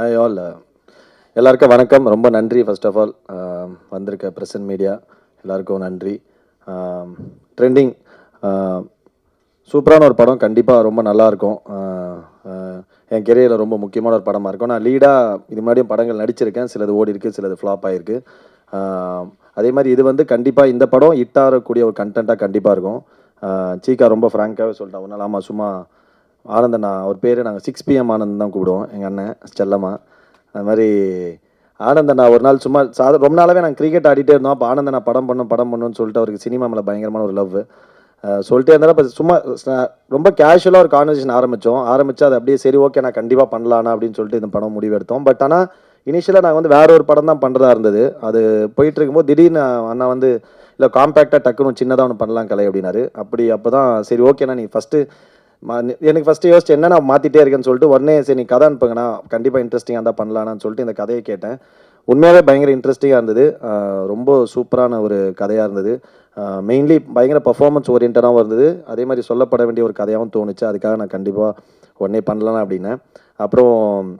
I all எல்லாருக்கும் வணக்கம். ரொம்ப நன்றி ஃபர்ஸ்ட் ஆஃப் ஆல் வந்திருக்க பிரசன்ட் மீடியா எல்லாருக்கும் நன்றி. ட்ரெண்டிங் சூப்பரான ஒரு படம். கண்டிப்பாக ரொம்ப நல்லாயிருக்கும் என் கெரியரில் ரொம்ப முக்கியமான ஒரு படமாக இருக்கும். நான் லீடாக இது மாதிரியும் படங்கள் நடிச்சிருக்கேன். சிலது ஓடி இருக்குது சிலது ஃப்ளாப் ஆகிருக்கு அதே மாதிரி இது வந்து கண்டிப்பாக இந்த படம் ஹிட் ஒரு கண்டென்ட்டாக கண்டிப்பாக இருக்கும். சீக்கா ரொம்ப ஃப்ராங்காகவே சொல்லிட்டேன் ஒரு நாள் ஆமாம் சும்மா ஆனந்தண்ணா அவர் பேர் நாங்கள் சிக்ஸ் பிஎம் ஆனந்த் தான் கூப்பிடுவோம் எங்கள் அண்ணன் செல்லம்மா. அது மாதிரி ஆனந்தண்ணா ஒரு நாள் சும்மா சாத ரொம்ப நாளாகவே நாங்கள் கிரிக்கெட் ஆடிட்டே இருந்தோம். அப்போ ஆனந்தண்ணா படம் பண்ணும் படம் பண்ணுன்னு சொல்லிட்டு அவருக்கு சினிமா மேலே பயங்கரமான ஒரு லவ் சொல்லிட்டே இருந்தாலும் இப்போ சும்மா ரொம்ப கேஷுவலாக ஒரு கான்வர்சேஷன் ஆரம்பித்தோம் ஆரம்பித்து அது அப்படியே சரி ஓகே நான் கண்டிப்பாக பண்ணலானா அப்படின்னு சொல்லிட்டு இந்த படம் முடிவு எடுத்தோம் பட் ஆனால் இனிஷியலாக நாங்கள் வந்து வேற ஒரு படம் தான் பண்ணுறதா இருந்தது. அது போயிட்டு இருக்கும்போது திடீர்னு அண்ணா வந்து இல்லை காம்பேக்டாக டக்குன்னு சின்னதாக ஒன்று பண்ணலாம் கலை அப்படின்னாரு. அப்படி அப்போ தான் சரி ஓகேண்ணா நீ ஃபஸ்ட்டு எனக்கு ஃபஸ்ட்டு யோசிச்சு என்ன நான் மாற்றிட்டே இருக்கேன்னு சொல்லிட்டு உடனே சரி நீ கதை அனுப்புங்கண்ணா. கண்டிப்பாக இன்ட்ரெஸ்டிங்காக தான் பண்ணலான்னு சொல்லிட்டு இந்த கதையை கேட்டேன். உண்மையாகவே பயங்கர இன்ட்ரெஸ்டிங்காக இருந்தது. ரொம்ப சூப்பரான ஒரு கதையாக இருந்தது. மெயின்லி பயங்கர பர்ஃபார்மன்ஸ் ஓரியன்டாகவும் இருந்தது. அதே மாதிரி சொல்லப்பட வேண்டிய ஒரு கதையாகவும் தோணுச்சு. அதுக்காக நான் கண்டிப்பாக உடனே பண்ணலாம் அப்படின்னேன். அப்புறம்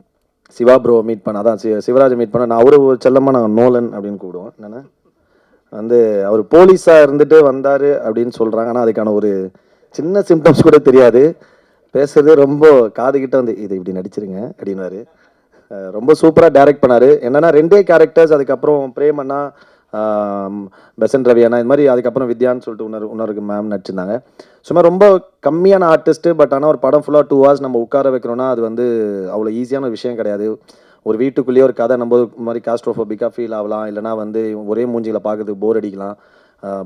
சிவா ப்ரோ மீட் பண்ண அதான் சி- சிவராஜை மீட் பண்ண நான் அவரு செல்லமாக நாங்கள் நோலன் அப்படின்னு கூப்பிடுவோம். என்னென்ன? வந்து அவர் போலீஸாக இருந்துட்டு வந்தார் அப்படின்னு சொல்கிறாங்க ஆனால் அதுக்கான ஒரு சின்ன சிம்டம்ஸ் கூட தெரியாது. பேசுறதே ரொம்ப காது கிட்ட வந்து இது இப்படி நடிச்சிருங்க அப்படின்னாரு. ரொம்ப சூப்பராக டைரக்ட் பண்ணார். என்னென்னா ரெண்டே கேரக்டர்ஸ் அதுக்கப்புறம் பிரேமண்ணா ஆம், பெசன்ட் ரவி அண்ணா இது மாதிரி அதுக்கப்புறம் வித்யான்னு சொல்லிட்டு உணர் இன்னொரு மேம் நடிச்சிருந்தாங்க. சும்மா ரொம்ப கம்மியான ஆர்டிஸ்ட்டு பட் ஆனால் ஒரு படம் ஃபுல்லாக டூ ஹவர்ஸ் நம்ம உட்கார வைக்கிறோன்னா அது வந்து அவ்வளோ ஈஸியான விஷயம் கிடையாது. ஒரு வீட்டுக்குள்ளேயே ஒரு கதை நம்ம மாதிரி காஸ்ட்ரோஃபோபிக்காக ஃபீல் ஆகலாம். இல்லைனா வந்து ஒரே மூஞ்சியில் பார்க்கறதுக்கு போர் அடிக்கலாம்.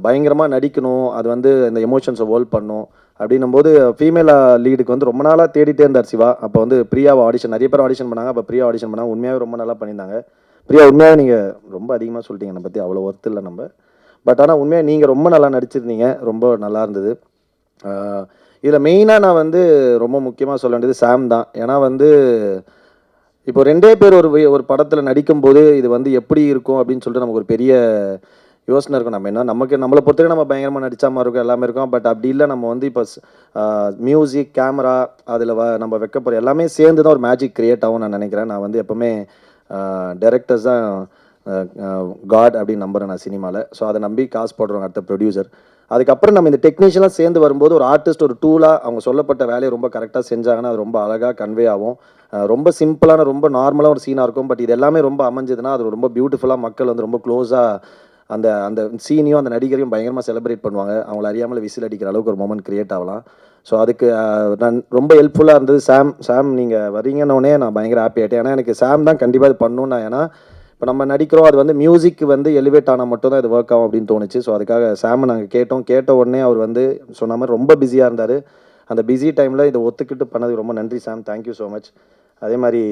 பயங்கரமாக நடிக்கணும். அது வந்து இந்த எமோஷன்ஸை ஹோல்ட் பண்ணும். அப்படின்னும் போது ஃபீமேல் லீடுக்கு வந்து ரொம்ப நாளாக தேடிட்டே இருந்தார் சிவா. அப்போ வந்து பிரியாவை ஆடிஷன் நிறைய பேர் ஆடிஷன் பண்ணாங்க. அப்போ பிரியா ஆடிஷன் பண்ணாங்க. உண்மையாகவே ரொம்ப நல்லா பண்ணியிருந்தாங்க. பிரியா உண்மையாகவே நீங்கள் ரொம்ப அதிகமாக சொல்லிட்டீங்க என்னை பற்றி அவ்வளோ ஒர்த்து இல்லை நம்ம. பட் ஆனால் உண்மையாக நீங்கள் ரொம்ப நல்லா நடிச்சிருந்தீங்க. ரொம்ப நல்லா இருந்தது. இதில் மெயினாக நான் வந்து ரொம்ப முக்கியமாக சொல்ல வேண்டியது சாம் தான். ஏன்னா வந்து இப்போ ரெண்டே பேர் ஒரு ஒரு படத்தில் நடிக்கும்போது இது வந்து எப்படி இருக்கும் அப்படின்னு சொல்லிட்டு நமக்கு ஒரு பெரிய யோசனை இருக்கும். நம்ம என்ன நமக்கு நம்மளை பொறுத்தவரைக்கும் நம்ம பயங்கரமாக நடிச்ச மாதிரி இருக்கும் எல்லாமே இருக்கும். பட் அப்படி இல்லை நம்ம வந்து இப்போ மியூசிக் கேமரா அதில் வ நம்ம வைக்க போகிற எல்லாமே சேர்ந்து தான் ஒரு மேஜிக் க்ரியேட் ஆகும் நான் நினைக்கிறேன். நான் வந்து எப்போவுமே டேரக்டர்ஸ் தான் காட் அப்படின்னு நம்புகிறேன் நான் சினிமாவில் ஸோ அதை நம்பி காசு போடுறோம் அடுத்த ப்ரொடியூசர் அதுக்கப்புறம் நம்ம இந்த டெக்னீஷியலாம் சேர்ந்து வரும்போது ஒரு ஆர்டிஸ்ட் ஒரு டூலாக அவங்க சொல்லப்பட்ட வேலையை ரொம்ப கரெக்டாக செஞ்சாங்கன்னா அது ரொம்ப அழகாக கன்வே ஆகும். ரொம்ப சிம்பிளான ரொம்ப நார்மலாக ஒரு சீனாக இருக்கும். பட் இது எல்லாமே ரொம்ப அமைஞ்சதுன்னா அது ரொம்ப பியூட்டிஃபுல்லாக மக்கள் வந்து ரொம்ப க்ளோஸாக அந்த அந்த சீனையும் அந்த நடிகரையும் பயங்கரமாக செலிப்ரேட் பண்ணுவாங்க. அவங்கள அறியாமல் விசில் அடிக்கிற அளவுக்கு ஒரு மொமெண்ட் க்ரியேட் ஆகலாம். ஸோ அதுக்கு நான் ரொம்ப ஹெல்ப்ஃபுல்லாக இருந்தது. சாம் சாம் நீங்கள் வரீங்கன்னொடனே நான் பயங்கர ஹாப்பி ஆகிட்டேன் ஏன்னா எனக்கு சாம் தான் கண்டிப்பாக இது பண்ணணும் நான் ஏன்னா இப்போ நம்ம நடிக்கிறோம் அது வந்து மியூசிக் வந்து எலிவேட் ஆனால் மட்டும்தான் இது ஒர்க் ஆகும் அப்படின்னு தோணுச்சு. ஸோ அதுக்காக சாமை நாங்கள் கேட்டோம். கேட்ட உடனே அவர் வந்து சொன்ன மாதிரி ரொம்ப பிஸியாக இருந்தார். அந்த பிஸி டைமில் இதை ஒத்துக்கிட்டு பண்ணதுக்கு ரொம்ப நன்றி சாம் தேங்க்யூ ஸோ மச் அதே மாதிரி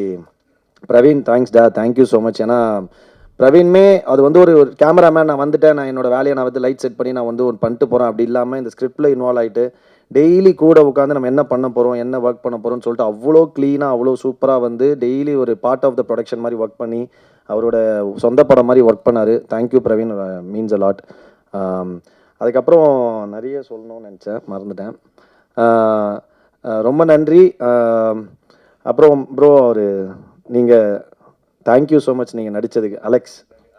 பிரவீன் தேங்க்ஸ் டா தேங்க்யூ ஸோ மச் ஏன்னா பிரவீன்மே அது வந்து ஒரு ஒரு கேமராமேன் நான் வந்துட்டேன். நான் என்னோட வேலையை நான் வந்து லைட் செட் பண்ணி நான் வந்து ஒரு பண்ணிட்டு போகிறேன் அப்படி இல்லாமல் இந்த ஸ்கிரிப்டில் இன்வால்வ் ஆகிட்டு டெய்லி கூட உட்காந்து நம்ம என்ன பண்ண போகிறோம் என்ன ஒர்க் பண்ண போகிறோம்னு சொல்லிட்டு அவ்வளோ க்ளீனாக அவ்வளோ சூப்பராக வந்து டெய்லி ஒரு பார்ட் ஆஃப் த ப்ரொடக்ஷன் மாதிரி ஒர்க் பண்ணி அவரோட சொந்த படம் மாதிரி ஒர்க் பண்ணார். Thank you Praveen. Means a lot அதுக்கப்புறம் நிறைய சொல்லணும்னு நினச்சேன். மறந்துட்டேன். ரொம்ப நன்றி. அப்புறம் ப்ரோ அவர் நீங்கள் தேங்க்யூ ஸோ மச் நீங்கள் நடித்ததுக்கு Alex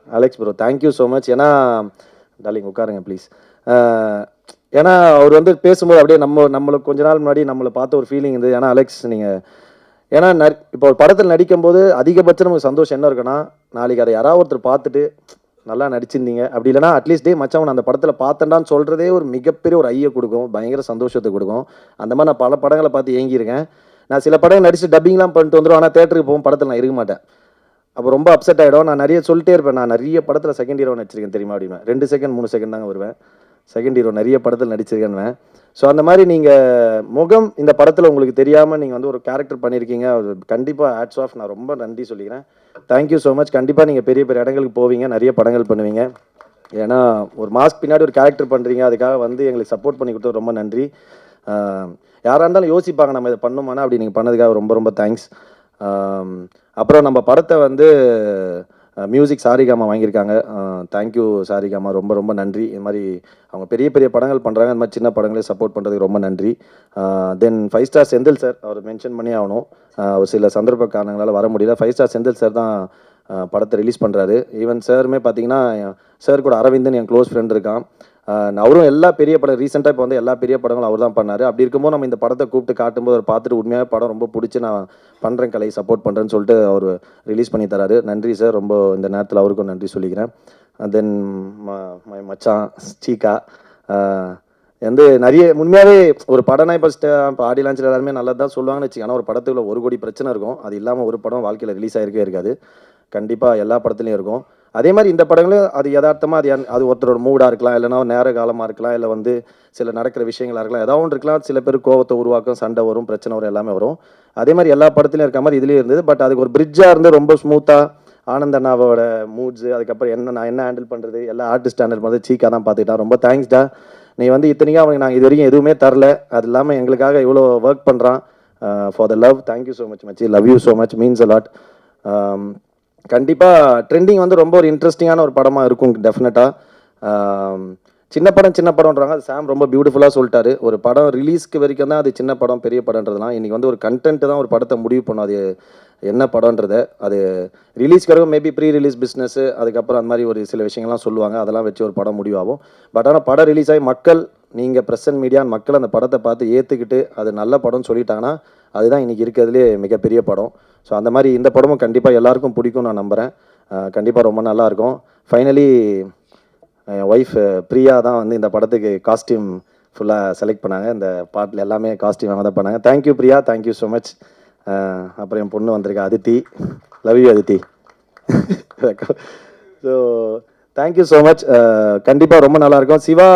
Alex bro thank you so much ஏன்னா டார்லிங் உட்காருங்க ப்ளீஸ் ஏன்னா அவர் வந்து பேசும்போது அப்படியே நம்ம நம்மளுக்கு கொஞ்ச நாள் முன்னாடி நம்மளை பார்த்த ஒரு ஃபீலிங் இருந்தது ஏன்னா அலெக்ஸ் நீங்கள் ஏன்னா நடி இப்போ ஒரு படத்தில் நடிக்கும்போது அதிகபட்சம் நமக்கு சந்தோஷம் என்ன இருக்குன்னா நாளைக்கு அதை யாராவது ஒருத்தர் பார்த்துட்டு நல்லா நடிச்சிருந்தீங்க. அப்படி இல்லைனா அட்லீஸ்ட் டே மச்சவன் அந்த படத்தில் பார்த்தேன்டான்னு சொல்கிறதே ஒரு மிகப்பெரிய ஒரு ஐயை கொடுக்கும். பயங்கர சந்தோஷத்தை கொடுக்கும். அந்த மாதிரி நான் பல படங்களை பார்த்து ஏங்கியிருக்கேன். நான் சில படங்கள் நடிச்சு டப்பிங்லாம் பண்ணிட்டு வந்துடும் ஆனால் தேட்டருக்கு போகும் படத்தில் நான் இருக்க மாட்டேன். அப்போ ரொம்ப அப்செட் ஆகிடும் நான் நிறைய சொல்லிட்டே இருப்பேன். நான் நிறைய படத்தில் செகண்ட் ஹீரோ நடிச்சிருக்கேன் தெரியுமா அப்படின்னு. ரெண்டு செகண்ட் மூணு செகண்ட் தாங்க வருவேன். செகண்ட் ஹீரோ நிறைய படத்தில் நடிச்சிருக்கேன்னு ஸோ அந்த மாதிரி நீங்கள் முகம் இந்த படத்தில் உங்களுக்கு தெரியாமல் நீங்கள் வந்து ஒரு கேரக்டர் பண்ணியிருக்கீங்க அது கண்டிப்பாக ஆட்ஸ் ஆஃப் நான் ரொம்ப நன்றி சொல்லிக்கிறேன். தேங்க்யூ ஸோ மச் கண்டிப்பாக நீங்கள் பெரிய பெரிய இடங்களுக்கு போவீங்க. நிறைய படங்கள் பண்ணுவீங்க. ஏன்னா ஒரு மாஸ்க் பின்னாடி ஒரு கேரக்டர் பண்ணுறீங்க அதுக்காக வந்து எங்களுக்கு சப்போர்ட் பண்ணி கொடுத்தது ரொம்ப நன்றி. யாராக இருந்தாலும் யோசிப்பாங்க. நம்ம இதை பண்ணுமானா அப்படி நீங்கள் பண்ணதுக்காக ரொம்ப ரொம்ப தேங்க்ஸ் அப்புறம் நம்ம படத்தை வந்து மியூசிக் சாரிகாமா வாங்கியிருக்காங்க. தேங்க்யூ சாரிகாமா ரொம்ப ரொம்ப நன்றி. இது மாதிரி அவங்க பெரிய பெரிய படங்கள் பண்ணுறாங்க இந்த மாதிரி சின்ன படங்களே சப்போர்ட் பண்ணுறதுக்கு ரொம்ப நன்றி. Then five star Senthil sir அவர் மென்ஷன் பண்ணி ஆகணும். ஒரு சில சந்தர்ப்ப காரணங்களால் வர முடியல. ஃபைவ் ஸ்டார் செந்தில் சார் தான் படத்தை ரிலீஸ் பண்ணுறாரு ஈவன் சாருமே பார்த்தீங்கன்னா சார் கூட அரவிந்தன் என் க்ளோஸ் ஃப்ரெண்ட் இருக்கான். அவரும் எல்லா பெரிய படம் ரீசெண்டாக இப்போ வந்து எல்லா பெரிய படங்களும் அவர் தான் பண்ணார். அப்படி இருக்கும்போது நம்ம இந்த படத்தை கூப்பிட்டு காட்டும்போது அவர் பார்த்துட்டு உண்மையாக படம் ரொம்ப பிடிச்சி நான் பண்ணுறேன் கலை சப்போர்ட் பண்ணுறேன்னு சொல்லிட்டு அவர் ரிலீஸ் பண்ணி தராரு. நன்றி சார் ரொம்ப இந்த நேரத்தில் அவருக்கும் நன்றி சொல்லிக்கிறேன். தென் மை மச்சான் சீகா வந்து நிறைய உண்மையாகவே ஒரு படம்னா இப்போ இப்போ ஆடி லான்ச்சில் எல்லாருமே நல்லது தான் சொல்லுவாங்கன்னு வச்சுக்கோங்க. ஆனால் ஒரு படத்துக்குள்ள ஒரு கோடி பிரச்சனை இருக்கும். அது இல்லாமல் ஒரு படம் வாழ்க்கையில் ரிலீஸ் ஆகிருக்கவே இருக்காது. கண்டிப்பாக எல்லா படத்துலையும் இருக்கும். அதே மாதிரி இந்த படங்களும் அது யதார்த்தமாக அது அது ஒருத்தரோட மூடாக இருக்கலாம் இல்லைனா நேர காலமாக இருக்கலாம் இல்லை வந்து சில நடக்கிற விஷயங்களாக இருக்கலாம். ஏதாவது ஒன்று இருக்கலாம். சில பேர் கோவத்தை உருவாக்கும் சண்டை வரும் பிரச்சனை வரும் எல்லாமே வரும். அதே மாதிரி எல்லா படத்துலையும் இருக்க மாதிரி இதுலேயும் இருந்தது. பட் அதுக்கு ஒரு பிரிட்ஜாக இருந்து ரொம்ப ஸ்மூத்தாக ஆனந்த் அண்ணாவோட மூட்ஸு அதுக்கப்புறம் என்ன நான் என்ன ஹேண்டில் பண்ணுறது எல்லா ஆர்டிஸ்ட் ஹேண்டில் பண்ணுறது சீக்காக தான் பார்த்துக்கிட்டான். ரொம்ப தேங்க்ஸ்டா நீ வந்து இத்தனைக்கும் அவனுக்கு நாங்கள் இது வரைக்கும் எதுவுமே தரல. அது இல்லாமல் எங்களுக்காக இவ்வளோ ஒர்க் பண்ணுறான் for the love thank you so much மச்சி. Love you so much means a lot கண்டிப்பாக ட்ரெண்டிங் வந்து ரொம்ப ஒரு இன்ட்ரெஸ்டிங்கான ஒரு படமாக இருக்கும் டெஃபினட்டாக சின்ன படம் சின்ன படம்ன்றாங்க. அது சாம் ரொம்ப பியூட்டிஃபுல்லாக சொல்லிட்டாரு. ஒரு படம் ரிலீஸ்க்கு வரைக்கும் தான் அது சின்ன படம் பெரிய படம்ன்றதுலாம். இன்றைக்கி வந்து ஒரு கண்டென்ட் தான் ஒரு படத்தை முடிவு பண்ணும். அது என்ன படம்ன்றத. அது ரிலீஸ்க்கு வரைக்கும் மேபி ப்ரீ ரிலீஸ் பிஸ்னஸ்ஸு அதுக்கப்புறம் அந்த மாதிரி ஒரு சில விஷயங்கள்லாம் சொல்லுவாங்க. அதெல்லாம் வச்சு ஒரு படம் முடிவாகும். பட் ஆனால் படம் ரிலீஸ் ஆகி மக்கள் நீங்கள் ப்ரெசன்ட் மீடியா மக்கள் அந்த படத்தை பார்த்து ஏற்றுக்கிட்டு அது நல்ல படம்னு சொல்லிட்டாங்கன்னா அதுதான் இன்றைக்கி இருக்கிறதுலே மிகப்பெரிய படம். ஸோ அந்த மாதிரி இந்த படமும் கண்டிப்பாக எல்லாருக்கும் பிடிக்கும் நான் நம்புகிறேன் கண்டிப்பாக ரொம்ப நல்லாயிருக்கும். ஃபைனலி என் ஒய்ஃப் பிரியா தான் வந்து இந்த படத்துக்கு காஸ்டியூம் ஃபுல்லாக செலக்ட் பண்ணாங்க. இந்த பாட்டில் எல்லாமே காஸ்டியூம் அவங்க தான் பண்ணாங்க. Thank you Priya. Thank you so much அப்புறம் என் பொண்ணு வந்திருக்கா Aditi. Love you Aditi. So thank you so much கண்டிப்பாக ரொம்ப நல்லாயிருக்கும். சிவா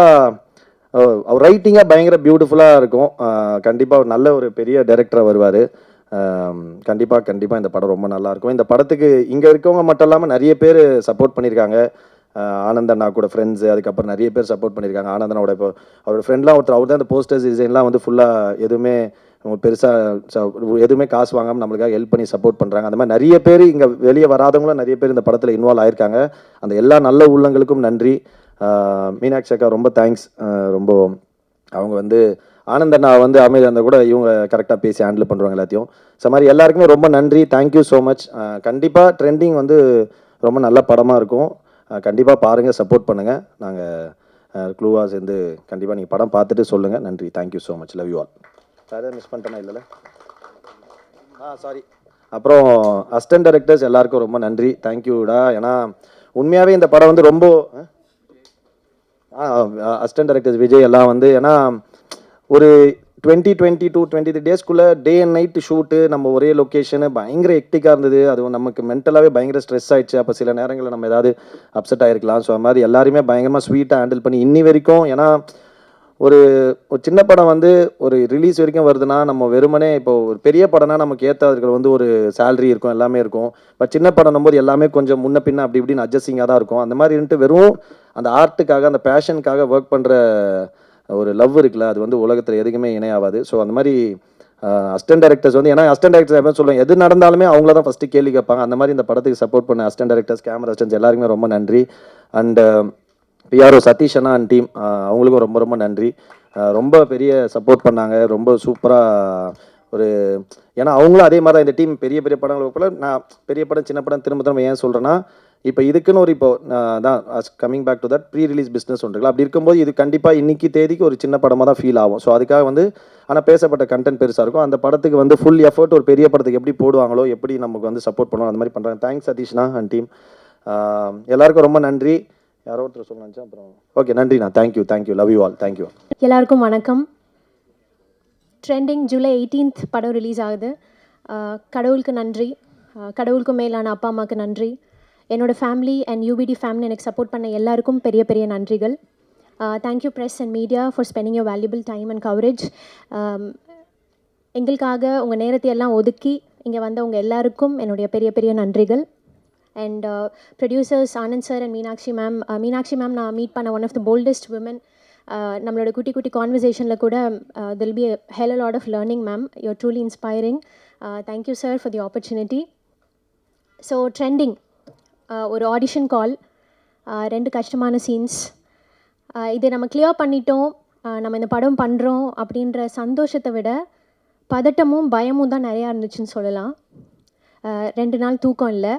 அவர் ரைட்டிங்காக பயங்கர பியூட்டிஃபுல்லாக இருக்கும். கண்டிப்பாக ஒரு நல்ல ஒரு பெரிய டைரக்டராக வருவார். கண்டிப்பாக கண்டிப்பாக இந்த படம் ரொம்ப நல்லாயிருக்கும் இந்த படத்துக்கு இங்கே இருக்கவங்க மட்டும் இல்லாமல் நிறைய பேர் சப்போர்ட் பண்ணியிருக்காங்க. ஆனந்த் அண்ணா கூட ஃப்ரெண்ட்ஸு அதுக்கப்புறம் நிறைய பேர் சப்போர்ட் பண்ணியிருக்காங்க. ஆனந்த் அண்ணாவோட இப்போ அவரோட ஃப்ரெண்ட்லாம் ஒருத்தர் அவர் தான் இந்த போஸ்டர்ஸ் டிசைன்லாம் வந்து ஃபுல்லாக எதுவுமே அவங்க பெருசாக எதுவுமே காசு வாங்காமல் நம்மளுக்காக ஹெல்ப் பண்ணி சப்போர்ட் பண்ணுறாங்க அந்த மாதிரி நிறைய பேர் இங்கே வெளியே வராதவங்களும் நிறைய பேர் இந்த படத்தில் இன்வால்வ் ஆயிருக்காங்க. அந்த எல்லா நல்ல உள்ளங்களுக்கும் நன்றி. மீனாட்சி அக்கா ரொம்ப தேங்க்ஸ் ரொம்ப அவங்க வந்து ஆனந்த் நான் வந்து அமைதி அந்த கூட இவங்க கரெக்டாக பேசி ஹேண்டில் பண்ணுறாங்க எல்லாத்தையும். ஸோ மாதிரி எல்லாருக்குமே ரொம்ப நன்றி. தேங்க்யூ ஸோ மச் கண்டிப்பாக ட்ரெண்டிங் வந்து ரொம்ப நல்ல படமாக இருக்கும். கண்டிப்பாக பாருங்கள் சப்போர்ட் பண்ணுங்கள் நாங்கள் க்ளூவாக சேர்ந்து கண்டிப்பாக நீங்கள் படம் பார்த்துட்டு சொல்லுங்கள் நன்றி. Thank you so much love you all வேறு மிஸ் பண்ணிட்டேனா இல்லைல்ல? ஆ சாரி அப்புறம் அசிஸ்டன்ட் டைரக்டர்ஸ் எல்லாருக்கும் ரொம்ப நன்றி. தேங்க்யூடா ஏன்னா உண்மையாகவே இந்த படம் வந்து ரொம்ப அசிஸ்டன்ட் டைரக்டர்ஸ் விஜய் எல்லாம் வந்து ஏன்னா ஒரு twenty twenty two twenty three டேஸ்க்குள்ளே டே அண்ட் நைட் ஷூட்டு நம்ம ஒரே லொக்கேஷனு பயங்கர எக்டிக்காக இருந்தது. அது நமக்கு மென்டலாகவே பயங்கர ஸ்ட்ரெஸ் ஆயிடுச்சு. அப்போ சில நேரங்களில் நம்ம ஏதாவது அப்செட் ஆகிருக்கலாம் ஸோ அது மாதிரி எல்லாருமே பயங்கரமாக ஸ்வீட்டாக ஹேண்டில் பண்ணி இன்னி வரைக்கும் ஏன்னா ஒரு ஒரு சின்ன படம் வந்து ஒரு ரிலீஸ் வரைக்கும் வருதுன்னா நம்ம வெறுமனே இப்போ ஒரு பெரிய படம்னா நமக்கு ஏற்றதுக்கு வந்து ஒரு சேலரி இருக்கும் எல்லாமே இருக்கும். பட் சின்ன படம் போது எல்லாமே கொஞ்சம் முன்ன பின்ன அப்படி இப்படின்னு அட்ஜஸ்டிங்காக தான் இருக்கும். அந்த மாதிரி இருந்துட்டு வெறும் அந்த ஆர்ட்டுக்காக அந்த பேஷனுக்காக ஒர்க் பண்ணுற ஒரு லவ் இருக்குல்ல அது வந்து உலகத்தில் எதுக்குமே இணையாவாது ஸோ அந்த மாதிரி அஸ்டன் டேரக்டர்ஸ் வந்து ஏன்னா அஸ்டன் டேரக்டர் எப்போ சொல்லுவாங்க எது நடந்தாலுமே அவங்கள தான் ஃபஸ்ட்டு கேள்வி கேட்பாங்க. அந்த மாதிரி இந்த படத்துக்கு சப்போர்ட் பண்ண அஸ்டன் டைரக்டர்ஸ் கேமரா அஸ்டன்ஸ் எல்லாருக்குமே ரொம்ப நன்றி. அண்ட் பிஆர்ஓ சதீஷ் அண்ணா அண்ட் டீம் அவங்களுக்கும் ரொம்ப ரொம்ப நன்றி. ரொம்ப பெரிய சப்போர்ட் பண்ணாங்க. ரொம்ப சூப்பராக ஒரு ஏன்னா அவங்களும் அதே மாதிரி தான் இந்த டீம் பெரிய பெரிய படங்களுக்கு போல நான் பெரிய படம் சின்ன படம் திரும்ப திரும்ப ஏன் சொல்கிறேன்னா இப்போ இதுக்குன்னு ஒரு இப்போ நான் தான் coming back to that pre release business ஒன்றுங்களா அப்படி இருக்கும்போது இது கண்டிப்பாக இன்னைக்கு தேதிக்கு ஒரு சின்ன படமாக தான் ஃபீல் ஆகும். ஸோ அதுக்காக வந்து ஆனால் பேசப்பட்ட கண்டென்ட் பெருசாக இருக்கும். அந்த படத்துக்கு வந்து ஃபுல் எஃபர்ட் ஒரு பெரிய படத்துக்கு எப்படி போடுவாங்களோ எப்படி நமக்கு வந்து சப்போர்ட் பண்ணுவோம் அந்த மாதிரி பண்ணுறாங்க தேங்க்ஸ் சதீஷ்னா அண்ட் டீம் எல்லாருக்கும் ரொம்ப நன்றி. யாரோ ஒருத்தர் சொன்னாச்சு அப்புறம் ஓகே நன்றிண்ணா. Thank you thank you love you all thank you எல்லாருக்கும் வணக்கம். ட்ரெண்டிங் ஜூலை 18th படம் ரிலீஸ் ஆகுது. கடவுளுக்கு நன்றி. கடவுளுக்கு மேலான அப்பா அம்மாவுக்கு நன்றி. என்னோட ஃபேமிலி அண்ட் யூபிடி ஃபேமிலி எனக்கு சப்போர்ட் பண்ண எல்லாருக்கும் பெரிய பெரிய நன்றிகள். Thank you press and media for spending your valuable time and coverage எங்களுக்காக உங்கள் நேரத்தை எல்லாம் ஒதுக்கி இங்கே வந்தவங்க எல்லாருக்கும் என்னுடைய பெரிய பெரிய நன்றிகள். And producers Anand sir and Meenakshi ma'am Meenakshi ma'am நான் மீட் பண்ண one of the boldest women நம்மளோட குட்டி குட்டி கான்வர்சேஷனில் கூட till be hell lot of learning ma'am you're truly inspiring thank you sir for the opportunity so Trending ஒரு audition call uh, ரெண்டு கஷ்டமான சீன்ஸ் uh, இதை நம்ம கிளியர் பண்ணிட்டோம். Uh, நம்ம இந்த படம் பண்ணுறோம் அப்படின்ற சந்தோஷத்தை விட பதட்டமும் பயமும் தான் நிறையா இருந்துச்சுன்னு சொல்லலாம். ரெண்டு நாள் தூக்கம் இல்லை.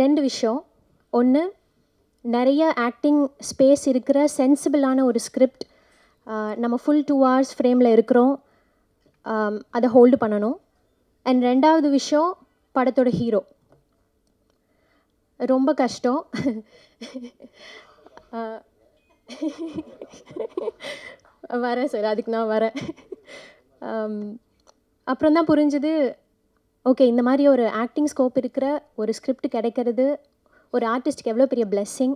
ரெண்டு விஷயம். ஒன்று நிறைய ஆக்டிங் ஸ்பேஸ் இருக்கிற சென்சிபிளான ஒரு ஸ்கிரிப்ட் நம்ம ஃபுல் டூ ஹவர்ஸ் ஃப்ரேமில் இருக்கிறோம். அதை ஹோல்டு பண்ணணும். அண்ட் ரெண்டாவது விஷயம் படத்தோட ஹீரோ ரொம்ப கஷ்டம். வரேன் சார் அதுக்கு நான் வரேன். அப்புறம் தான் புரிஞ்சுது ஓகே இந்த மாதிரி ஒரு ஆக்டிங் ஸ்கோப் இருக்கிற ஒரு ஸ்கிரிப்ட் கிடைக்கிறது ஒரு ஆர்டிஸ்ட்டுக்கு எவ்வளோ பெரிய பிளெஸ்ஸிங்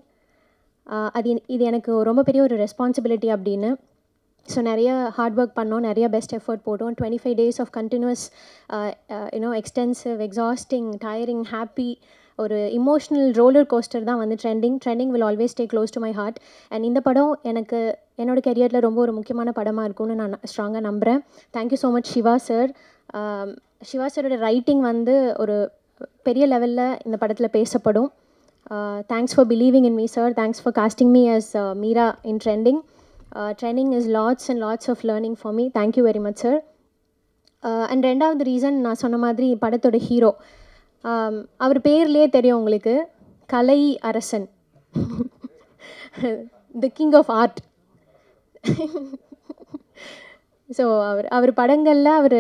அது என்- இது எனக்கு ரொம்ப பெரிய ஒரு ரெஸ்பான்சிபிலிட்டி அப்படின்னு. ஸோ நிறைய ஹார்ட் ஒர்க் பண்ணோம் நிறைய பெஸ்ட் எஃபர்ட் போட்டோம். Twenty five days of continuous you know extensive exhausting tiring happy ஒரு இமோஷ்னல் ரோலர் கோஸ்டர் தான் வந்து Trending Trending will always stay close to my heart and இந்த படம் எனக்கு என்னோட கெரியரில் ரொம்ப ஒரு முக்கியமான படமாக இருக்கும்னு நான் ஸ்ட்ராங்காக நம்புகிறேன் thank you so much Siva sir Siva சாரோட ரைட்டிங் வந்து ஒரு பெரிய லெவலில் இந்த படத்தில் பேசப்படும். Thanks for believing in me sir thanks for casting me as Meera in Trending Trending is lots and lots of learning for me thank you very much sir and ரெண்டாவது reason நான் சொன்ன மாதிரி படத்தோட ஹீரோ அவர் பேர்லேயே தெரியும் உங்களுக்கு. கலை அரசன். The king of art so அவர் அவர் படங்களில் அவர்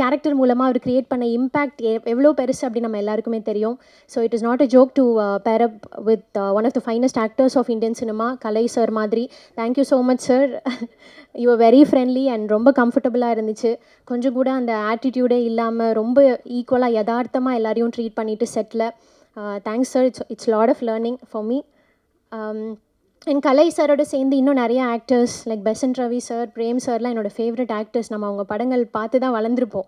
கேரக்டர் மூலமாக அவர் கிரியேட் பண்ண இம்பேக்ட் எவ்வளோ பெருசு அப்படின்னு நம்ம எல்லாருக்குமே தெரியும். So it is not a joke to pair up with one of the finest actors of Indian cinema Kalai sir மாதிரி. Thank you so much sir you very friendly and ரொம்ப கம்ஃபர்டபுளாக இருந்துச்சு. கொஞ்சம் கூட அந்த ஆட்டிடியூடே இல்லாமல் ரொம்ப ஈக்குவலாக யதார்த்தமாக எல்லாரையும் ட்ரீட் பண்ணிவிட்டு settle thanks sir it's it's lot of learning for me என் கலை சாரோட சேர்ந்து இன்னும் நிறைய actors like Besant Ravi sir Prem சார்லாம் என்னோட ஃபேவரட் ஆக்டர்ஸ் நம்ம அவங்க படங்கள் பார்த்து தான் வளர்ந்துருப்போம்.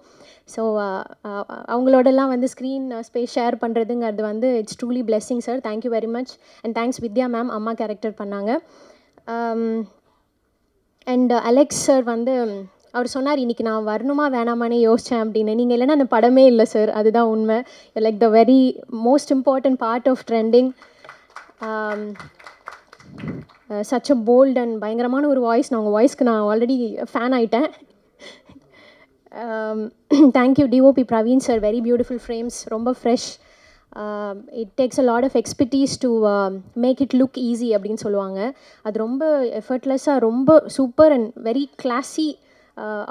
ஸோ uh, uh, அவங்களோடலாம் வந்து ஸ்க்ரீன் ஸ்பேஸ் uh, ஷேர் பண்ணுறதுங்கிறது வந்து it's truly blessing sir thank you very much and thanks Vidya ma'am அம்மா கேரக்டர் பண்ணாங்க. அண்ட் அலெக்ஸ் சார் வந்து அவர் சொன்னார் இன்னைக்கு நான் வரணுமா வேணாமானே யோசித்தேன் அப்படின்னு. நீங்கள் இல்லைன்னா அந்த படமே இல்லை சார் அதுதான் உண்மை. Like the very most important part of Trending such a bold and பயங்கரமான ஒரு வாய்ஸ் நான் உங்கள் வாய்ஸ்க்கு நான் ஆல்ரெடி ஃபேன் ஆயிட்டேன். Thank you DOP Praveen sir very beautiful frames ரொம்ப fresh it takes a lot of expertise to make it look easy அப்படின்னு சொல்லுவாங்க. அது ரொம்ப எஃபர்ட்லெஸ்ஸாக ரொம்ப super and very classy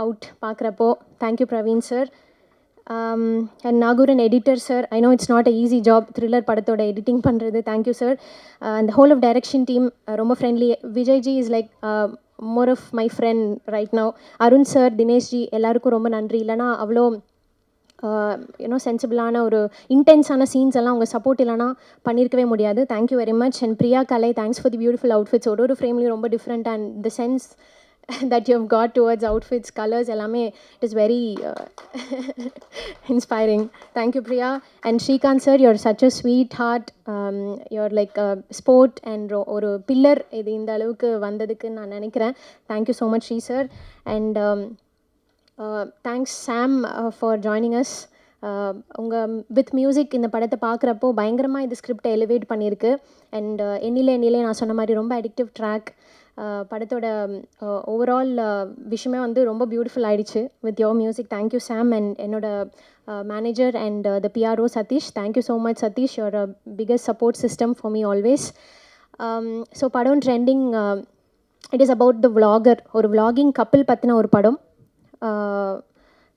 out பார்க்குறப்போ. Thank you Praveen sir and Nagooran editor sir I know it's not a easy job thriller படத்தோட editing பண்ணுறது thank you sir அந்த ஹோல் ஆஃப் டைரக்ஷன் டீம் ரொம்ப friendly Vijayji is like more of my friend right now Arun sir Dineshji எல்லாருக்கும் ரொம்ப நன்றி. இல்லைனா அவ்வளோ you know சென்சிபிளான ஒரு இன்டென்ஸான சீன்ஸ் எல்லாம் உங்கள் சப்போர்ட் இல்லைனா பண்ணியிருக்கவே முடியாது. Thank you very much and Priya Kalai thanks for the beautiful outfits ஒரு ஒரு ஃப்ரேம்லேயும் ரொம்ப different and the sense that you have got towards outfits colours எல்லாமே it is very inspiring thank you Priya and Srikanth sir your such a sweet heart your like support and ஒரு pillar இது இந்த அளவுக்கு வந்ததுக்கு நான் நினைக்கிறேன். Thank you so much Sri sir and thanks Sam for joining us உங்கள் with music இந்த படத்தை பார்க்குறப்போ பயங்கரமாக இந்த ஸ்கிரிப்டை எலிவேட் பண்ணியிருக்கு. அண்ட் uh, எண்ணிலே எண்ணிலே நான் சொன்ன மாதிரி ரொம்ப அடிக்டிவ் ட்ராக் படத்தோட ஓவரால் விஷயமே வந்து ரொம்ப பியூட்டிஃபுல் ஆகிடுச்சு with your music thank you Sam and என்னோட manager and the PRO Satish thank you so much Satish your biggest support system for me always so படம் trending it is about the vlogger ஒரு vlogging couple பற்றின ஒரு படம்.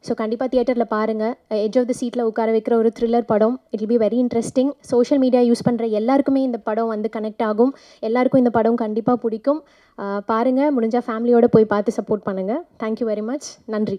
So கண்டிப்பாக தியேட்டரில் பாருங்கள் edge of the சீட்டில் உட்கார வைக்கிற ஒரு த்ரில்லர் படம். It will be very interesting social media use பண்ணுற எல்லாருக்குமே இந்த படம் வந்து கனெக்ட் ஆகும். எல்லாருக்கும் இந்த படம் கண்டிப்பாக பிடிக்கும். பாருங்கள் முடிஞ்சால் ஃபேமிலியோடு போய் பார்த்து சப்போர்ட் பண்ணுங்கள் தேங்க்யூ வெரி மச் நன்றி.